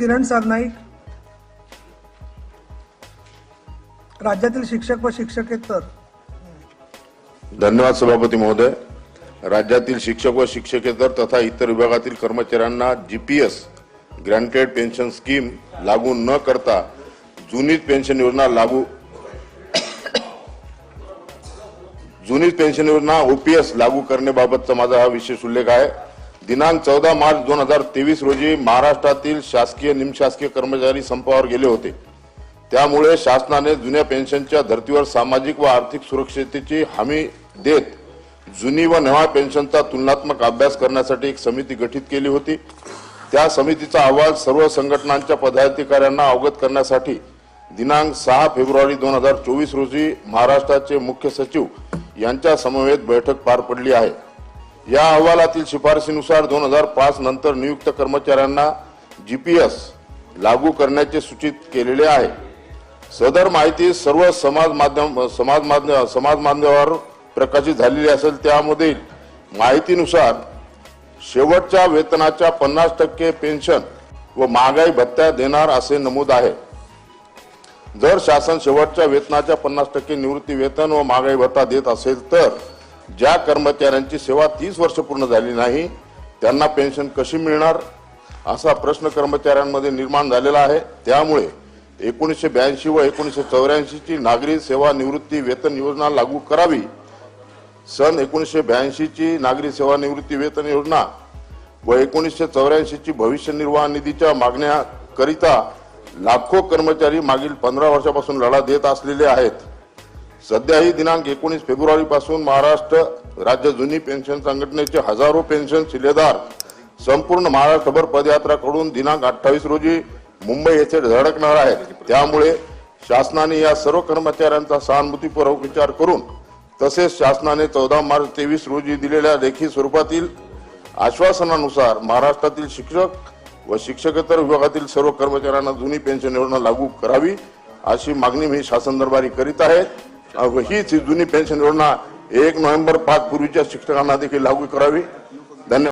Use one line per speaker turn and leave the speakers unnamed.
किरण सरनाईक राज्यातील शिक्षक व शिक्षकेतर.
धन्यवाद सभापती महोदय. राज्यातील शिक्षक व शिक्षकेतर तथा इतर विभागातील कर्मचाऱ्यांना जीपीएस ग्रँटेड पेन्शन स्कीम लागू न करता जुनीच पेन्शन योजना लागू जुनीच पेन्शन योजना ओपीएस लागू करण्याबाबतचा माझा हा विशेष उल्लेख आहे. दिनांक चौदा मार्च दोन हजार तेवीस रोजी महाराष्ट्रातील शासकीय निमशासकीय कर्मचारी संपावर गेले होते. त्यामुळे शासनाने जुन्या पेन्शनच्या धर्तीवर सामाजिक व आर्थिक सुरक्षिततेची हमी देत जुनी व नव्या पेन्शनचा तुलनात्मक अभ्यास करण्यासाठी एक समिती गठीत केली होती. त्या समितीचा अहवाल सर्व संघटनांच्या पदाधिकाऱ्यांना अवगत करण्यासाठी दिनांक सहा फेब्रुवारी दोन हजार चोवीस रोजी महाराष्ट्राचे मुख्य सचिव यांच्या समवेत बैठक पार पडली आहे. या अहवालातील शिफारशीनुसार दोन हजार पाच नंतर नियुक्त कर्मचाऱ्यांना जी पी एस लागू करण्याचे सूचित केलेले आहे. सदर माहिती सर्व समाज माध्यम समाज माध्यम समाज माध्यमावर प्रकाशित झालेली असेल त्यामध्ये माहितीनुसार शेवटच्या वेतनाच्या पन्नास टक्के पेन्शन व महागाई भत्त्या देणार असे नमूद आहे. जर शासन शेवटच्या वेतनाच्या पन्नास टक्के निवृत्ती वेतन व महागाई भत्ता देत असेल तर ज्या कर्मचाऱ्यांची सेवा तीस वर्ष पूर्ण झाली नाही त्यांना पेन्शन कशी मिळणार? असा प्रश्न कर्मचाऱ्यांमध्ये निर्माण झालेला आहे. त्यामुळे एकोणीसशे ब्याऐंशी व एकोणीसशे चौऱ्याऐंशीची नागरी सेवा निवृत्ती वेतन योजना लागू करावी. सन एकोणीसशे ब्याऐंशीची नागरी सेवा निवृत्ती वेतन योजना व एकोणीसशे चौऱ्याऐंशीची भविष्य निर्वाह निधीच्या मागण्याकरिता लाखो कर्मचारी मागील पंधरा वर्षापासून लढा देत असलेले आहेत. सध्याही दिनांक एकोणीस फेब्रुवारी पासून महाराष्ट्र राज्य जुनी पेन्शन संघटनेचे हजारो पेन्शन शिलेदार संपूर्ण महाराष्ट्रभर पदयात्रा करून दिनांक अठ्ठावीस रोजी मुंबई येथे धडकणार आहेत. त्यामुळे शासनाने या सर्व कर्मचाऱ्यांचा सहानुभूतीपूर्वक विचार करून तसेच शासनाने चौदा मार्च तेवीस रोजी दिलेल्या लेखी स्वरूपातील आश्वासनानुसार महाराष्ट्रातील शिक्षक व शिक्षकेतर विभागातील सर्व कर्मचाऱ्यांना जुनी पेन्शन योजना लागू करावी अशी मागणी मी शासन दरबारी करीत आहे. हीच ही जुनी पेन्शन योजना एक नोव्हेंबर पाच पूर्वीच्या शिक्षकांना देखील लागू करावी. धन्यवाद.